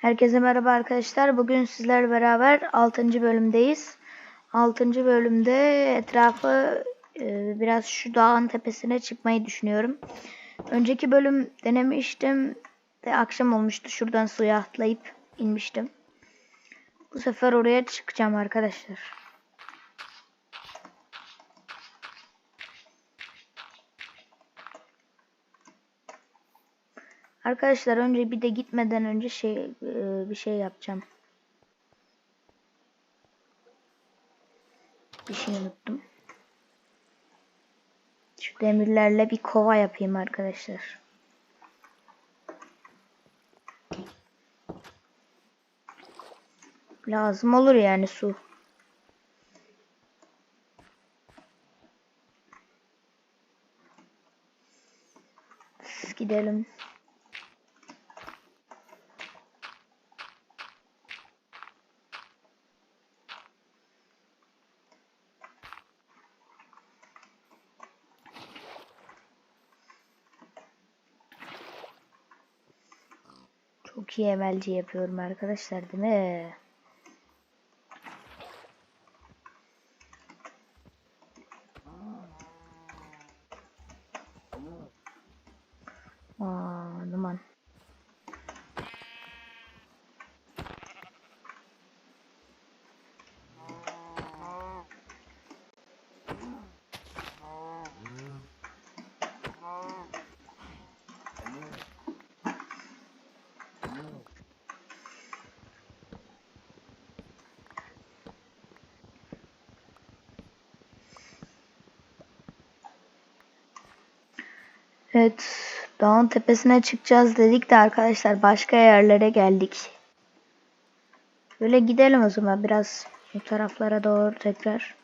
Herkese merhaba arkadaşlar. Bugün sizlerle beraber 6. bölümdeyiz. 6. bölümde etrafı e, biraz şu dağın tepesine çıkmayı düşünüyorum. Önceki bölüm denemiştim de akşam olmuştu. Şuradan suya atlayıp inmiştim. Bu sefer oraya çıkacağım arkadaşlar. Arkadaşlar önce bir de gitmeden önce şey e, bir şey yapacağım. Bir şey unuttum. Şu demirlerle bir kova yapayım arkadaşlar. Lazım olur yani su. Gidelim. Çok iyi emelci yapıyorum arkadaşlar değil mi? Evet, dağın tepesine çıkacağız dedik de arkadaşlar başka yerlere geldik. Böyle gidelim o zaman biraz bu taraflara doğru tekrar.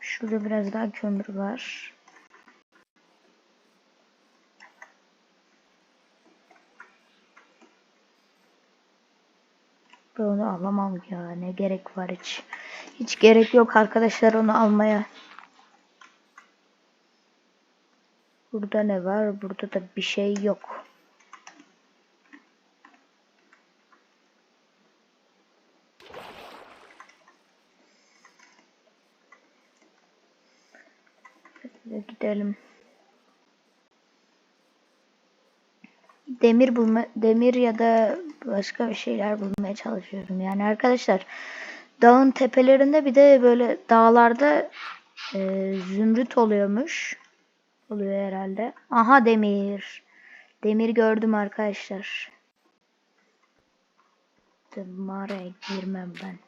Şurada biraz daha kömür var. Ben onu alamam ya. Ne gerek var hiç. Hiç gerek yok arkadaşlar onu almaya. Burada ne var? Burada da bir şey yok. Gidelim. demir bulma demir ya da başka bir şeyler bulmaya çalışıyorum. Yani arkadaşlar dağın tepelerinde bir de böyle dağlarda e, zümrüt oluyormuş. Oluyor herhalde. Aha demir. Demir gördüm arkadaşlar. Mağaraya girmem ben.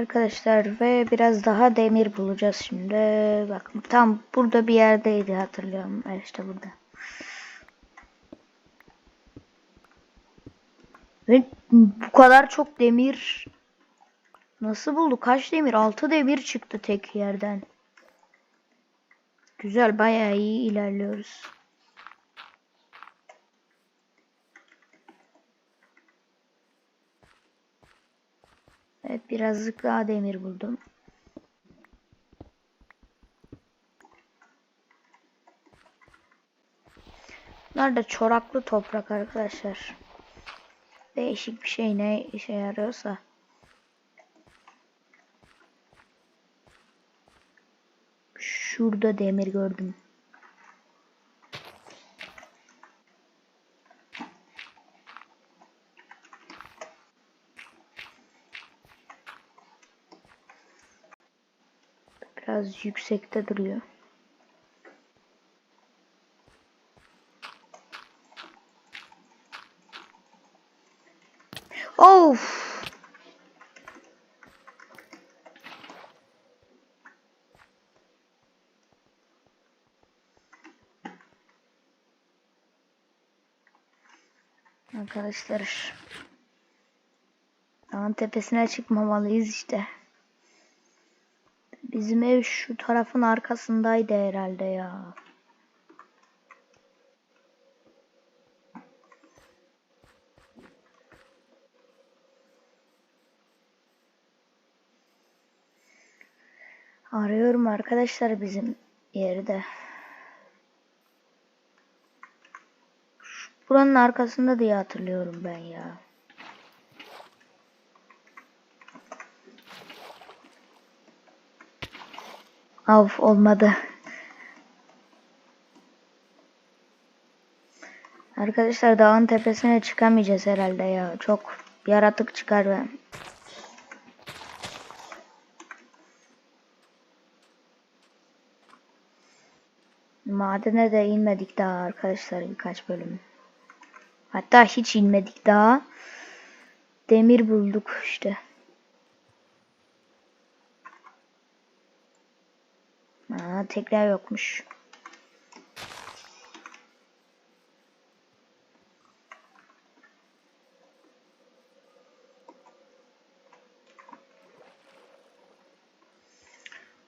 Arkadaşlar ve biraz daha demir bulacağız şimdi. Bakın tam burada bir yerdeydi hatırlıyorum. Evet işte burada. Ve bu kadar çok demir nasıl buldu? Kaç demir? 6 demir çıktı tek yerden. Güzel bayağı iyi ilerliyoruz. Evet birazcık daha demir buldum. Bunlar da çoraklı toprak arkadaşlar. Değişik bir şey ne işe yarıyorsa. Şurada demir gördüm. Biraz yüksekte duruyor. Of! Arkadaşlar. Dağın tepesine çıkmamalıyız işte. Bizim ev şu tarafın arkasındaydı herhalde ya. Arıyorum arkadaşlar bizim yerde. Buranın arkasında diye hatırlıyorum ben ya. Av olmadı. Arkadaşlar dağın tepesine çıkamayacağız herhalde ya. Çok yaratık çıkar ben. Madene de inmedik daha arkadaşlar birkaç bölüm. Hatta hiç inmedik daha. Demir bulduk işte. Tekrar yokmuş.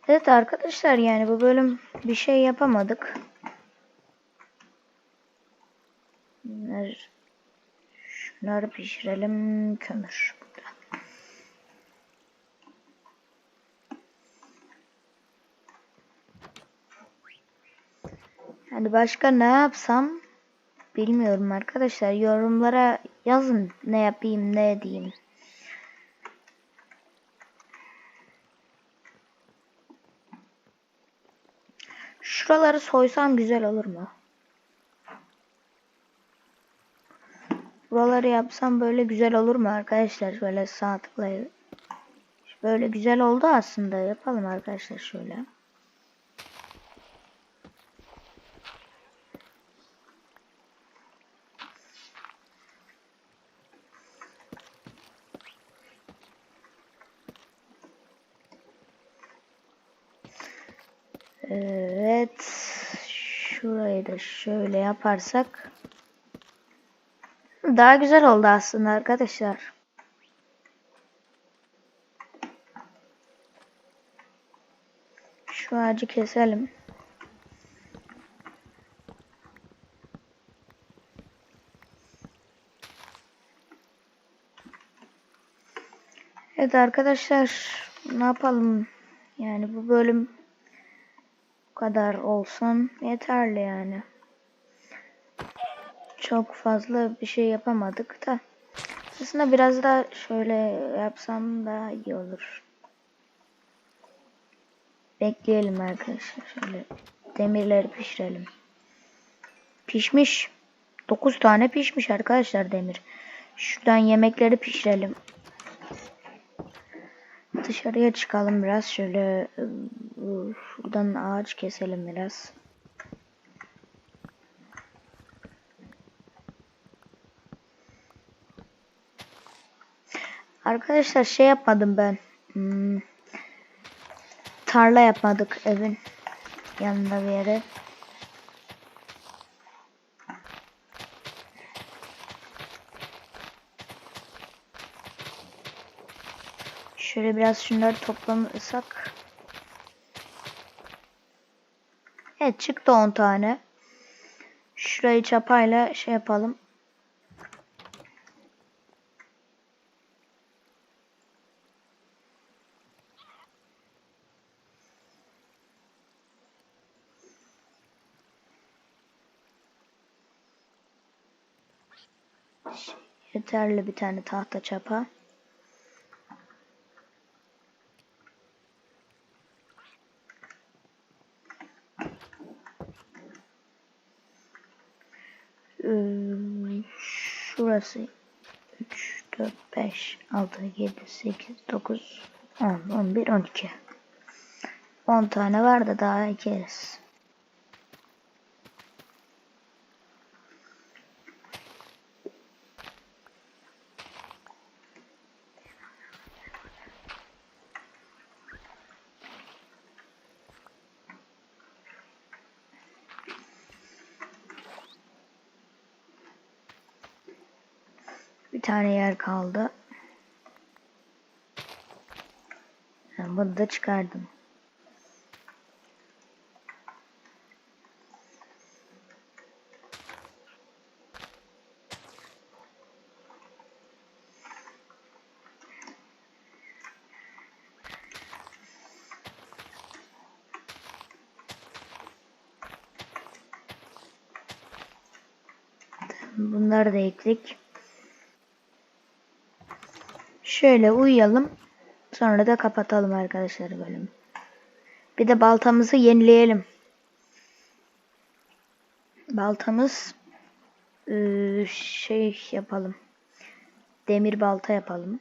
Evet arkadaşlar yani bu bölüm bir şey yapamadık. Bunlar, şunları pişirelim kömür Yani başka ne yapsam bilmiyorum arkadaşlar. Yorumlara yazın ne yapayım ne edeyim. Şuraları soysam güzel olur mu? Buraları yapsam böyle güzel olur mu arkadaşlar? Şöyle sağ. Böyle güzel oldu aslında. Yapalım arkadaşlar şöyle. Evet. Şurayı da şöyle yaparsak daha güzel oldu aslında arkadaşlar. Şu ağacı keselim. Evet arkadaşlar ne yapalım? Yani bu bölüm kadar olsun yeterli yani. Çok fazla bir şey yapamadık da. Aslında biraz da şöyle yapsam daha iyi olur. Bekleyelim arkadaşlar. Şöyle demirleri pişirelim. Pişmiş. 9 tane pişmiş arkadaşlar demir. Şuradan yemekleri pişirelim. Dışarıya çıkalım biraz. Şöyle ıı, şuradan ağaç keselim biraz. Arkadaşlar şey yapmadım ben. Hmm, tarla yapmadık evin yanında bir yere. Şöyle biraz şunları toplasak. Evet çıktı 10 tane. Şurayı çapayla şey yapalım. Yeterli bir tane tahta çapa. Şurası 3, 4, 5, 6, 7, 8, 9, 10, 11, 12. 10 tane var da daha ekeriz. Tane yer kaldı. Ha, bunu da çıkardım. Bunları da ekledik. Şöyle uyuyalım. Sonra da kapatalım arkadaşlar bölümü. Bir de baltamızı yenileyelim. Baltamız eee, şey yapalım. Demir balta yapalım.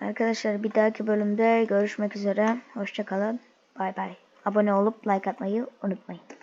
Arkadaşlar bir dahaki bölümde görüşmek üzere. Hoşçakalın. Bay bay. Abone olup like atmayı unutmayın.